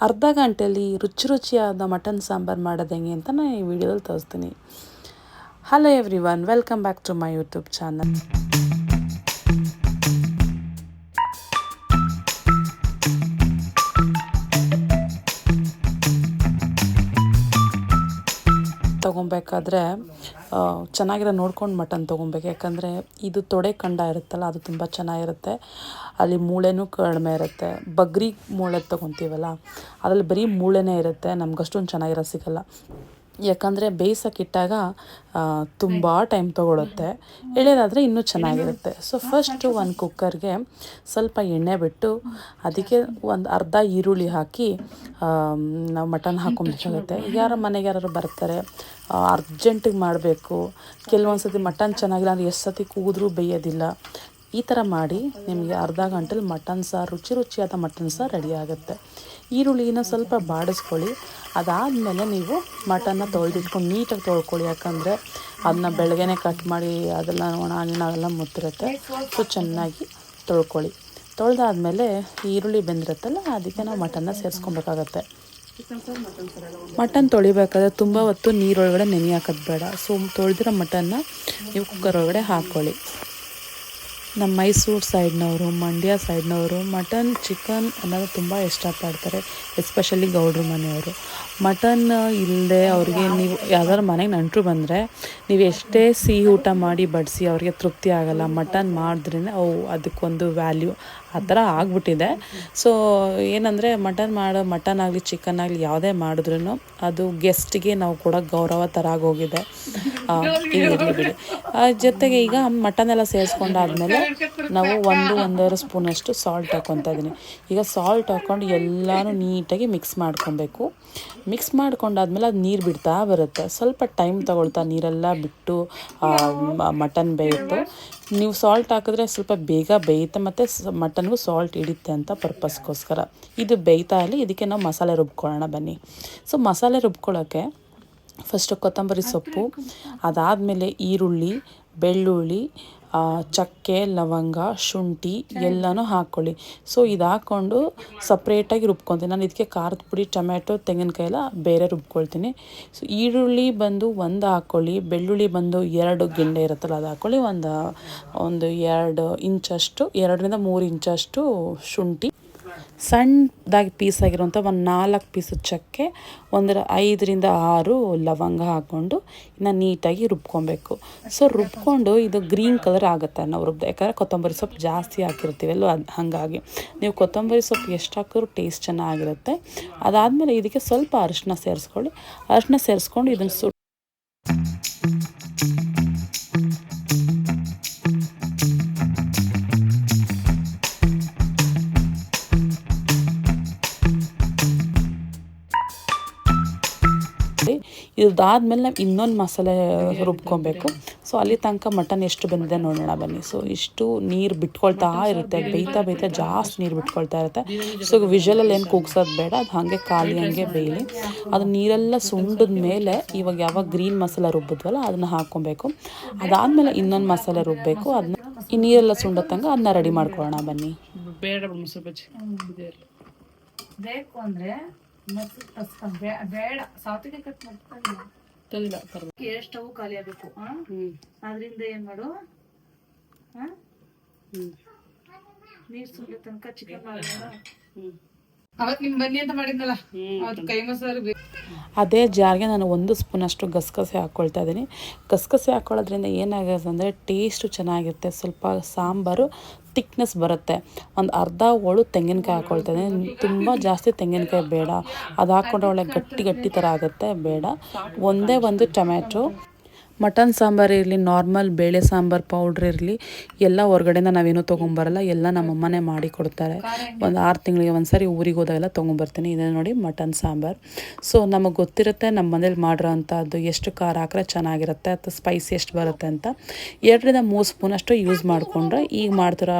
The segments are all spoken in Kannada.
ಅರ್ಧ ಗಂಟೆಯಲ್ಲಿ ರುಚಿ ರುಚಿಯಾದ ಮಟನ್ ಸಾಂಬಾರು ಮಾಡೋದು ಹೆಂಗೆ ಅಂತ ನಾನು ಈ ವಿಡಿಯೋದಲ್ಲಿ ತೋರಿಸ್ತೀನಿ. Hello everyone welcome back to my YouTube channel ತೊಗೊಬೇಕಾದ್ರೆ ಚೆನ್ನಾಗಿರೋ ನೋಡ್ಕೊಂಡು ಮಟನ್ ತೊಗೊಬೇಕು. ಯಾಕಂದರೆ ಇದು ತೊಡೆ ಕಂಡ ಇರುತ್ತಲ್ಲ, ಅದು ತುಂಬ ಚೆನ್ನಾಗಿರುತ್ತೆ. ಅಲ್ಲಿ ಮೂಳೆನೂ ಕಡಿಮೆ ಇರುತ್ತೆ. ಬಗ್ರಿ ಮೂಳೆ ತೊಗೊತೀವಲ್ಲ, ಅದರಲ್ಲಿ ಬರೀ ಮೂಳೆನೇ ಇರುತ್ತೆ. ನಮ್ಗೆ ಅಷ್ಟೊಂದು ಚೆನ್ನಾಗಿರೋ ಸಿಗಲ್ಲ. ಯಾಕಂದರೆ ಬೇಯಿಸೋಕ್ಕಿಟ್ಟಾಗ ತುಂಬ ಟೈಮ್ ತೊಗೊಳುತ್ತೆ. ಎಳೆದಾದರೆ ಇನ್ನೂ ಚೆನ್ನಾಗಿರುತ್ತೆ. ಸೊ ಫಸ್ಟು ಒಂದು ಕುಕ್ಕರ್ಗೆ ಸ್ವಲ್ಪ ಎಣ್ಣೆ ಬಿಟ್ಟು ಅದಕ್ಕೆ ಒಂದು ಅರ್ಧ ಈರುಳ್ಳಿ ಹಾಕಿ ನಾವು ಮಟನ್ ಹಾಕೊಬೇಕಾಗುತ್ತೆ ಯಾರ ಮನೆಗೆ ಯಾರು ಬರ್ತಾರೆ ಅರ್ಜೆಂಟಿಗೆ ಮಾಡಬೇಕು. ಕೆಲವೊಂದು ಸತಿ ಮಟನ್ ಚೆನ್ನಾಗಿಲ್ಲ ಅಂದರೆ ಎಷ್ಟು ಸತಿ ಕೂದರೂ ಬೇಯೋದಿಲ್ಲ. ಈ ಥರ ಮಾಡಿ ನಿಮಗೆ ಅರ್ಧ ಗಂಟೆಲಿ ಮಟನ್ ಸಾರು, ರುಚಿ ರುಚಿಯಾದ ಮಟನ್ ಸಾರು ರೆಡಿ ಆಗುತ್ತೆ. ಈರುಳ್ಳಿನ ಸ್ವಲ್ಪ ಬಾಡಿಸ್ಕೊಳ್ಳಿ. ಅದಾದಮೇಲೆ ನೀವು ಮಟನ್ನ ತೊಳೆದಿಟ್ಕೊಂಡು ನೀಟಾಗಿ ತೊಳ್ಕೊಳ್ಳಿ. ಯಾಕಂದರೆ ಅದನ್ನ ಬೆಳಗ್ಗೆನೆ ಕಟ್ ಮಾಡಿ ಅದೆಲ್ಲ ಒಣ ಅದೆಲ್ಲ ಮುತ್ತಿರುತ್ತೆ. ಸೊ ಚೆನ್ನಾಗಿ ತೊಳ್ಕೊಳ್ಳಿ. ತೊಳೆದಾದ್ಮೇಲೆ ಈರುಳ್ಳಿ ಬೆಂದಿರುತ್ತಲ್ಲ, ಅದಕ್ಕೆ ನಾವು ಮಟನ್ನ ಸೇರಿಸ್ಕೊಬೇಕಾಗತ್ತೆ. ಮಟನ್ ತೊಳಿಬೇಕಾದ್ರೆ ತುಂಬ ಹೊತ್ತು ನೀರೊಳಗಡೆ ನೆನೆ ಹಾಕೋದು ಬೇಡ. ಸೊ ತೊಳೆದಿರೋ ಮಟನ್ನ ನೀವು ಕುಕ್ಕರ್ ಒಳಗಡೆ ಹಾಕ್ಕೊಳ್ಳಿ ನಮ್ಮ ಮೈಸೂರು ಸೈಡ್ನವರು, ಮಂಡ್ಯ ಸೈಡ್ನವರು, ಮಟನ್ ಚಿಕನ್ ಅನ್ನೋದು ತುಂಬ ಇಷ್ಟಪಡ್ತಾರೆ ಎಸ್ಪೆಷಲಿ ಗೌಡ್ರ ಮನೆಯವರು. ಮಟನ್ ಇಲ್ಲದೆ ಅವ್ರಿಗೆ ನೀವು ಯಾವ್ದಾದ್ರು ಮನೆಗೆ ನೆಂಟರು ಬಂದರೆ ನೀವು ಎಷ್ಟೇ ಸಿಹಿ ಊಟ ಮಾಡಿ ಬಡಿಸಿ ಅವ್ರಿಗೆ ತೃಪ್ತಿ ಆಗೋಲ್ಲ, ಮಟನ್ ಮಾಡಿದ್ರೇ ಅವು ಅದಕ್ಕೊಂದು ವ್ಯಾಲ್ಯೂ ಆ ಥರ ಆಗ್ಬಿಟ್ಟಿದೆ. ಸೊ ಏನಂದರೆ ಮಟನ್ ಮಾಡೋ, ಮಟನ್ ಆಗಲಿ ಚಿಕನ್ ಆಗಲಿ ಯಾವುದೇ ಮಾಡಿದ್ರೂ ಅದು ಗೆಸ್ಟಿಗೆ ನಾವು ಕೂಡ ಗೌರವ ಥರ ಆಗೋಗಿದೆ. ಜೊತೆಗೆ ಈಗ ಮಟನ್ ಎಲ್ಲ ಸೇರಿಸ್ಕೊಂಡಾದ್ಮೇಲೆ ನಾವು ಒಂದು ಒಂದೂವರೆ ಸ್ಪೂನಷ್ಟು ಸಾಲ್ಟ್ ಹಾಕ್ಕೊತಾ ಇದ್ದೀನಿ. ಈಗ ಸಾಲ್ಟ್ ಹಾಕ್ಕೊಂಡು ಎಲ್ಲನೂ ನೀಟಾಗಿ ಮಿಕ್ಸ್ ಮಾಡ್ಕೊಬೇಕು. ಮಿಕ್ಸ್ ಮಾಡ್ಕೊಂಡಾದ್ಮೇಲೆ ಅದು ನೀರು ಬಿಡ್ತಾ ಬರುತ್ತೆ. ಸ್ವಲ್ಪ ಟೈಮ್ ತೊಗೊಳ್ತಾ ನೀರೆಲ್ಲ ಬಿಟ್ಟು ಮಟನ್ ಬೇಯುತ್ತೆ. ನೀವು ಸಾಲ್ಟ್ ಹಾಕಿದ್ರೆ ಸ್ವಲ್ಪ ಬೇಗ ಬೇಯುತ್ತೆ ಮತ್ತು ಮಟನ್ಗೂ ಸಾಲ್ಟ್ ಹಿಡಿಯುತ್ತೆ ಅಂತ ಪರ್ಪಸ್ಗೋಸ್ಕರ ಇದು ಬೇಯ್ತಾ ಇರಲಿ, ಇದಕ್ಕೆ ನಾವು ಮಸಾಲೆ ರುಬ್ಕೊಳ್ಳೋಣ ಬನ್ನಿ. ಸೊ ಮಸಾಲೆ ರುಬ್ಕೊಳ್ಳೋಕ್ಕೆ ಫಸ್ಟು ಕೊತ್ತಂಬರಿ ಸೊಪ್ಪು, ಅದಾದಮೇಲೆ ಈರುಳ್ಳಿ ಬೆಳ್ಳುಳ್ಳಿ ಚಕ್ಕೆ ಲವಂಗ ಶುಂಠಿ ಎಲ್ಲನೂ ಹಾಕ್ಕೊಳ್ಳಿ. ಸೊ ಇದು ಹಾಕ್ಕೊಂಡು ಸಪ್ರೇಟಾಗಿ ರುಬ್ಕೊತೀನಿ. ನಾನು ಇದಕ್ಕೆ ಖಾರದ ಪುಡಿ ಟೊಮ್ಯಾಟೊ ತೆಂಗಿನಕಾಯಿ ಎಲ್ಲ ಬೇರೆ ರುಬ್ಕೊಳ್ತೀನಿ. ಸೊ ಈರುಳ್ಳಿ ಬಂದು ಒಂದು ಹಾಕ್ಕೊಳ್ಳಿ. ಬೆಳ್ಳುಳ್ಳಿ ಬಂದು ಎರಡು ಗಿಂಡೆ ಇರುತ್ತಲ್ಲ ಅದು ಹಾಕ್ಕೊಳ್ಳಿ. ಒಂದು ಒಂದು ಎರಡು ಇಂಚಷ್ಟು ಎರಡರಿಂದ ಮೂರು ಇಂಚಷ್ಟು ಶುಂಠಿ. ಸಣ್ಣದಾಗಿ ಪೀಸ್ ಆಗಿರುವಂಥ ಒಂದು ನಾಲ್ಕು ಪೀಸು ಚಕ್ಕೆ ಒಂದರ ಐದರಿಂದ ಆರು ಲವಂಗ ಹಾಕ್ಕೊಂಡು ಇನ್ನು ನೀಟಾಗಿ ರುಬ್ಕೊಬೇಕು. ಸೊ ರುಬ್ಕೊಂಡು ಇದು ಗ್ರೀನ್ ಕಲರ್ ಆಗುತ್ತೆ ನಾವು ರುಬ್ದು, ಯಾಕಂದರೆ ಕೊತ್ತಂಬರಿ ಸೊಪ್ಪು ಜಾಸ್ತಿ ಹಾಕಿರ್ತೀವಲ್ಲ ಅದು ಹಾಗಾಗಿ. ನೀವು ಕೊತ್ತಂಬರಿ ಸೊಪ್ಪು ಎಷ್ಟು ಹಾಕಿದ್ರು ಟೇಸ್ಟ್ ಚೆನ್ನಾಗಿರುತ್ತೆ. ಅದಾದಮೇಲೆ ಇದಕ್ಕೆ ಸ್ವಲ್ಪ ಅರಿಶಿನ ಸೇರಿಸ್ಕೊಳ್ಳಿ. ಅರಿಶಿನ ಸೇರಿಸ್ಕೊಂಡು ಇದನ್ನು ಸು ಇದಾದ್ಮೇಲೆ ನಾವು ಇನ್ನೊಂದು ಮಸಾಲೆ ರುಬ್ಕೊಬೇಕು. ಸೊ ಅಲ್ಲಿ ತನಕ ಮಟನ್ ಎಷ್ಟು ಬಂದಿದೆ ನೋಡೋಣ ಬನ್ನಿ. ಸೊ ಇಷ್ಟು ನೀರು ಬಿಟ್ಕೊಳ್ತಾ ಇರುತ್ತೆ. ಬೇಯ್ತಾ ಬೇಯ್ತಾ ಜಾಸ್ತಿ ನೀರು ಬಿಟ್ಕೊಳ್ತಾ ಇರುತ್ತೆ. ಸೊ ವಿಷಲಲ್ಲಿ ಏನು ಕೂಗ್ಸೋದು ಬೇಡ. ಅದು ಹಾಗೆ ಖಾಲಿ ಹಂಗೆ ಬೇಯಲಿ. ಅದು ನೀರೆಲ್ಲ ಸುಂಡದ ಮೇಲೆ ಇವಾಗ ಯಾವಾಗ ಗ್ರೀನ್ ಮಸಾಲೆ ರುಬ್ಬಿದ್ವಲ್ಲ ಅದನ್ನ ಹಾಕ್ಕೊಬೇಕು. ಅದಾದ್ಮೇಲೆ ಇನ್ನೊಂದು ಮಸಾಲೆ ರುಬ್ಬಬೇಕು ಅದನ್ನ ಈ ನೀರೆಲ್ಲ ಸುಂಡತ್ತಂಗ ಅದನ್ನ ರೆಡಿ ಮಾಡ್ಕೊಳ್ಳೋಣ ಬನ್ನಿ. ಬೇಡ ಬೇಕು ಅಂದ್ರೆ ತಸ್ಕೊಂಡ್ ಬೇಡ. ಸಾವತಿಗೆ ಕಟ್ ಮಾಡ್ಕೊಂಡು ತಂದಿಲ್ಲ ಏರ್ ಸ್ಟವ್ ಖಾಲಿ ಆಗಬೇಕು ಅದರಿಂದ ಏನು ಮಾಡು? ನೀರ್ ಸುರಿಯೋ ತನಕ ಚಿಕನ್ ಮಾಡೋಣ ಅವತ್ ನಿಮ್ ಬನ್ನಿ ಅಂತ ಮಾಡಿದ್ನಲ್ಲ? ಅವತ್ತು ಕೈ ಮೊಸರು ಅದೇ ಜಾರ್ಗೆ ನಾನು ಒಂದು ಸ್ಪೂನಷ್ಟು ಗಸಗಸೆ ಹಾಕ್ಕೊಳ್ತಾ ಇದ್ದೀನಿ. ಗಸಗಸೆ ಹಾಕ್ಕೊಳ್ಳೋದ್ರಿಂದ ಏನಾಗುತ್ತೆ ಅಂದರೆ ಟೇಸ್ಟು ಚೆನ್ನಾಗಿರುತ್ತೆ. ಸ್ವಲ್ಪ ಸಾಂಬಾರು ತಿಕ್ನೆಸ್ ಬರುತ್ತೆ. ಒಂದು ಅರ್ಧ ಹೋಳು ತೆಂಗಿನಕಾಯಿ ಹಾಕ್ಕೊಳ್ತೇನೆ ತುಂಬ ಜಾಸ್ತಿ ತೆಂಗಿನಕಾಯಿ ಬೇಡ. ಅದು ಹಾಕ್ಕೊಂಡ್ರೆ ಒಳ್ಳೆ ಗಟ್ಟಿ ಗಟ್ಟಿ ಥರ ಆಗುತ್ತೆ. ಬೇಡ. ಒಂದೇ ಒಂದು ಟೊಮ್ಯಾಟೊ. ಮಟನ್ ಸಾಂಬಾರು ಇರಲಿ ನಾರ್ಮಲ್ ಬೇಳೆ ಸಾಂಬಾರು ಪೌಡ್ರ್ ಇರಲಿ, ಎಲ್ಲ ಹೊರ್ಗಡೆಯಿಂದ ನಾವೇನು ತೊಗೊಂಬರಲ್ಲ, ಎಲ್ಲ ನಮ್ಮಮ್ಮನೇ ಮಾಡಿ ಕೊಡ್ತಾರೆ. ಒಂದು ಆರು ತಿಂಗಳಿಗೆ ಒಂದು ಸಾರಿ ಊರಿಗೆ ಹೋದಾಗೆಲ್ಲ ತೊಗೊಂಬರ್ತೀನಿ. ಇದನ್ನು ನೋಡಿ ಮಟನ್ ಸಾಂಬಾರು. ಸೊ ನಮಗೆ ಗೊತ್ತಿರುತ್ತೆ ನಮ್ಮ ಮನೇಲಿ ಮಾಡಿರೋ ಅಂಥದ್ದು ಎಷ್ಟು ಖಾರ ಹಾಕ್ರೆ ಚೆನ್ನಾಗಿರುತ್ತೆ, ಅಥವಾ ಸ್ಪೈಸಿ ಎಷ್ಟು ಬರುತ್ತೆ ಅಂತ. ಎರಡರಿಂದ ಮೂರು ಸ್ಪೂನಷ್ಟು ಯೂಸ್ ಮಾಡಿಕೊಂಡ್ರೆ ಈಗ ಮಾಡ್ತಿರೋ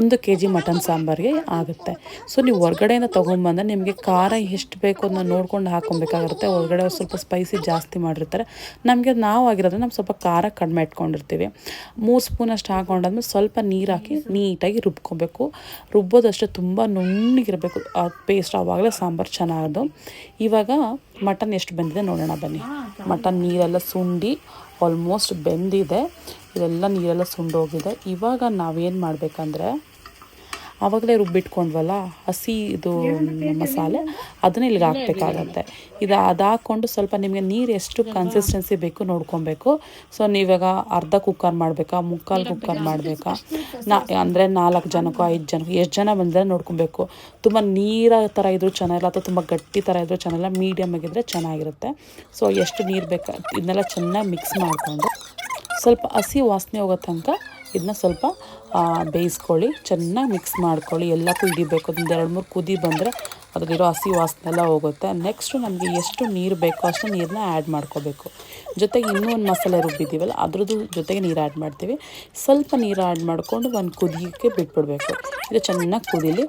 ಒಂದು ಕೆ ಜಿ ಮಟನ್ ಸಾಂಬಾರಿಗೆ ಆಗುತ್ತೆ. ಸೊ ನೀವು ಹೊರಗಡೆಯಿಂದ ತೊಗೊಂಬಂದ್ರೆ ನಿಮಗೆ ಖಾರ ಎಷ್ಟು ಬೇಕು ಅದನ್ನ ನೋಡ್ಕೊಂಡು ಹಾಕೊಬೇಕಾಗುತ್ತೆ ಹೊರಗಡೆ ಸ್ವಲ್ಪ ಸ್ಪೈಸಿ ಜಾಸ್ತಿ ಮಾಡಿರ್ತಾರೆ. ನಮಗೆ ನಾವು ಆಗಿರೋದ್ರೆ ನಾವು ಸ್ವಲ್ಪ ಖಾರ ಕಡಿಮೆ ಇಟ್ಕೊಂಡಿರ್ತೀವಿ ಮೂರು ಸ್ಪೂನಷ್ಟು ಹಾಕೊಂಡಾದ್ಮೇಲೆ ಸ್ವಲ್ಪ ನೀರು ಹಾಕಿ ನೀಟಾಗಿ ರುಬ್ಕೊಬೇಕು. ರುಬ್ಬೋದಷ್ಟೇ ತುಂಬ ನುಣ್ಣಗಿರಬೇಕು. ಆ ಪೇಸ್ಟ್ ಆವಾಗಲೇ ಸಾಂಬಾರು ಚೆನ್ನಾಗದು. ಇವಾಗ ಮಟನ್ ಎಷ್ಟು ಬೆಂದಿದೆ ನೋಡೋಣ ಬನ್ನಿ. ಮಟನ್ ನೀರೆಲ್ಲ ಸುಂಡಿ ಆಲ್ಮೋಸ್ಟ್ ಬೆಂದಿದೆ. ಇದೆಲ್ಲ ನೀರೆಲ್ಲ ಸುಂಡೋಗಿದೆ. ಇವಾಗ ನಾವೇನು ಮಾಡಬೇಕಂದ್ರೆ ಆವಾಗಲೇ ರುಬ್ಬಿಟ್ಕೊಂಡ್ವಲ್ಲ ಹಸಿ ಇದು ಮಸಾಲೆ ಅದನ್ನ ಇಲ್ಲಿಗೆ ಹಾಕ್ಬೇಕಾಗತ್ತೆ. ಇದು ಅದು ಹಾಕ್ಕೊಂಡು ಸ್ವಲ್ಪ ನಿಮಗೆ ನೀರು ಎಷ್ಟು ಕನ್ಸಿಸ್ಟೆನ್ಸಿ ಬೇಕು ನೋಡ್ಕೊಬೇಕು. ಸೊ ನೀವಾಗ ಅರ್ಧ ಕುಕ್ಕರ್ ಮಾಡಬೇಕಾ ಮುಕ್ಕಾಲು ಕುಕ್ಕರ್ ಮಾಡಬೇಕಾ? ನಾ ಅಂದರೆ ನಾಲ್ಕು ಜನಕ್ಕೂ ಐದು ಜನಕ್ಕೂ ಎಷ್ಟು ಜನ ಬಂದರೆ ನೋಡ್ಕೊಬೇಕು. ತುಂಬ ನೀರ ಥರ ಇದ್ರೂ ಚೆನ್ನಾಗಿಲ್ಲ ಅಥವಾ ತುಂಬ ಗಟ್ಟಿ ಥರ ಇದ್ರೂ ಚೆನ್ನಾಗಿಲ್ಲ ಮೀಡಿಯಮ್ ಆಗಿದ್ದರೆ ಚೆನ್ನಾಗಿರುತ್ತೆ. ಸೊ ಎಷ್ಟು ನೀರು ಬೇಕಾ ಇದನ್ನೆಲ್ಲ ಚೆನ್ನಾಗಿ ಮಿಕ್ಸ್ ಮಾಡಿಕೊಂಡು ಸ್ವಲ್ಪ ಹಸಿ ವಾಸನೆ ಹೋಗೋ ತನಕ ಇದನ್ನ ಸ್ವಲ್ಪ ಬೇಯಿಸ್ಕೊಳ್ಳಿ, ಚೆನ್ನಾಗಿ ಮಿಕ್ಸ್ ಮಾಡ್ಕೊಳ್ಳಿ. ಎಲ್ಲ ಹಿಡಿಬೇಕು. ಒಂದು ಎರಡು ಮೂರು ಕುದಿ ಬಂದರೆ ಅದರಲ್ಲಿರೋ ಹಸಿ ವಾಸನೆ ಎಲ್ಲ ಹೋಗುತ್ತೆ. ನೆಕ್ಸ್ಟು ನಮಗೆ ಎಷ್ಟು ನೀರು ಬೇಕೋ ಅಷ್ಟು ನೀರನ್ನ ಆ್ಯಡ್ ಮಾಡ್ಕೋಬೇಕು. ಜೊತೆಗೆ ಇನ್ನೂ ಒಂದು ಮಸಾಲೆ ರುಬ್ಬಿದ್ದೀವಲ್ಲ, ಅದ್ರದ್ದು ಜೊತೆಗೆ ನೀರು ಆ್ಯಡ್ ಮಾಡ್ತೀವಿ. ಸ್ವಲ್ಪ ನೀರು ಆ್ಯಡ್ ಮಾಡಿಕೊಂಡು ಒಂದು ಕುದಿಯೋಕ್ಕೆ ಬಿಟ್ಬಿಡಬೇಕು. ಇದು ಚೆನ್ನಾಗಿ ಕುದೀಲಿ.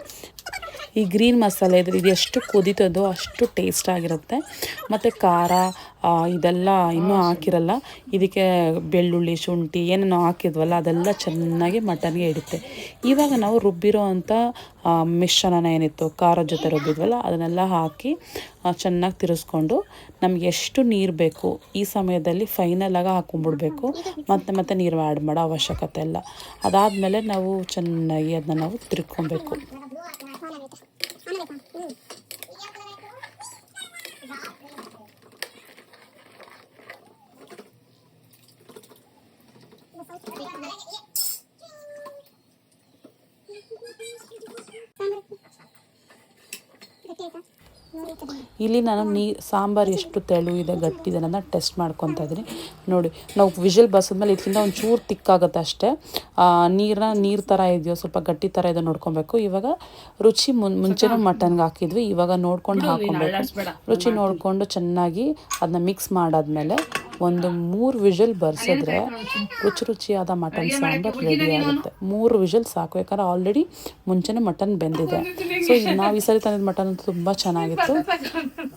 ಈ ಗ್ರೀನ್ ಮಸಾಲೆ ಇದ್ರೆ ಇದು ಎಷ್ಟು ಕುದೀತದೋ ಅಷ್ಟು ಟೇಸ್ಟ್ ಆಗಿರುತ್ತೆ. ಮತ್ತು ಖಾರ ಇದೆಲ್ಲ ಇನ್ನೂ ಹಾಕಿರಲ್ಲ. ಇದಕ್ಕೆ ಬೆಳ್ಳುಳ್ಳಿ ಶುಂಠಿ ಏನೇನೋ ಹಾಕಿದ್ವಲ್ಲ ಅದೆಲ್ಲ ಚೆನ್ನಾಗಿ ಮಟನ್ಗೆ ಹಿಡಿತೆ ಇವಾಗ ನಾವು ರುಬ್ಬಿರೋ ಅಂಥ ಆ, ಮಿಶ್ರಣನ ಏನಿತ್ತು ಖಾರದ ಜೊತೆ ರುಬ್ಬಿದ್ವಲ್ಲ ಅದನ್ನೆಲ್ಲ ಹಾಕಿ ಚೆನ್ನಾಗಿ ತಿರುಸ್ಕೊಂಡು ನಮ್ಗೆ ಎಷ್ಟು ನೀರು ಬೇಕು ಈ ಸಮಯದಲ್ಲಿ ಫೈನಲಾಗಿ ಹಾಕೊಂಡ್ಬಿಡ್ಬೇಕು ಮತ್ತೆ ಮತ್ತೆ ನೀರು ಆ್ಯಡ್ ಮಾಡೋ ಅವಶ್ಯಕತೆ ಇಲ್ಲ. ಅದಾದಮೇಲೆ ನಾವು ಚೆನ್ನಾಗಿ ಅದನ್ನ ನಾವು ತಿರ್ಕೊಬೇಕು. Good. ಇಲ್ಲಿ ನಾನು ನೀ ಸಾಂಬಾರು ಎಷ್ಟು ತೆಳು ಇದೆ ಗಟ್ಟಿ ಇದೆ ಅನ್ನೋದನ್ನ ಟೆಸ್ಟ್ ಮಾಡ್ಕೊತಾ ಇದ್ದೀನಿ. ನೋಡಿ ನಾವು ವಿಷಲ್ ಬಸಿದ್ಮೇಲೆ ಇದಕ್ಕಿಂತ ಒಂದು ಚೂರು ತಿಕ್ಕಾಗುತ್ತೆ ಅಷ್ಟೇ. ನೀರನ್ನ ನೀರು ಥರ ಇದೆಯೋ ಸ್ವಲ್ಪ ಗಟ್ಟಿ ಥರ ಇದೆಯೋ ನೋಡ್ಕೊಬೇಕು. ಇವಾಗ ರುಚಿ ಮುನ್ ಮುಂಚೆನೂ ಮಟನ್ಗೆ ಹಾಕಿದ್ವಿ ಇವಾಗ ನೋಡ್ಕೊಂಡು ಹಾಕೊಬೇಕು ರುಚಿ ನೋಡಿಕೊಂಡು ಚೆನ್ನಾಗಿ ಅದನ್ನ ಮಿಕ್ಸ್ ಮಾಡಾದ್ಮೇಲೆ ಒಂದು ಮೂರು ವಿಷಲ್ ಬರ್ಸಿದ್ರೆ ರುಚಿ ರುಚಿಯಾದ ಮಟನ್ ಸಾಂಬಾರ್ ರೆಡಿ ಆಗುತ್ತೆ. ಮೂರು ವಿಷಲ್ ಸಾಕು ಯಾಕಂದ್ರೆ ಆಲ್ರೆಡಿ ಮುಂಚೆನೇ ಮಟನ್ ಬೆಂದಿದೆ. ಸೊ ನಾವು ಈ ಸರಿ ತಂದಿದ್ದ ಮಟನ್ ಅಂತೂ ತುಂಬ ಚೆನ್ನಾಗಿತ್ತು.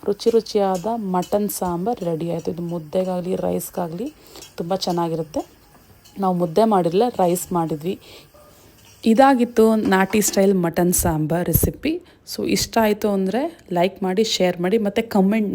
ರುಚಿ ರುಚಿಯಾದ ಮಟನ್ ಸಾಂಬಾರ್ ರೆಡಿ ಆಯಿತು. ಇದು ಮುದ್ದೆಗಾಗಲಿ ರೈಸ್ಗಾಗಲಿ ತುಂಬ ಚೆನ್ನಾಗಿರುತ್ತೆ. ನಾವು ಮುದ್ದೆ ಮಾಡಿರಲಿಲ್ಲ ರೈಸ್ ಮಾಡಿದ್ವಿ. ಇದಾಗಿತ್ತು ನಾಟಿ style mutton sambar recipe so ಇಷ್ಟ ಆಯಿತು ಅಂದರೆ ಲೈಕ್ ಮಾಡಿ ಶೇರ್ ಮಾಡಿ ಮತ್ತು ಕಮೆಂಟ್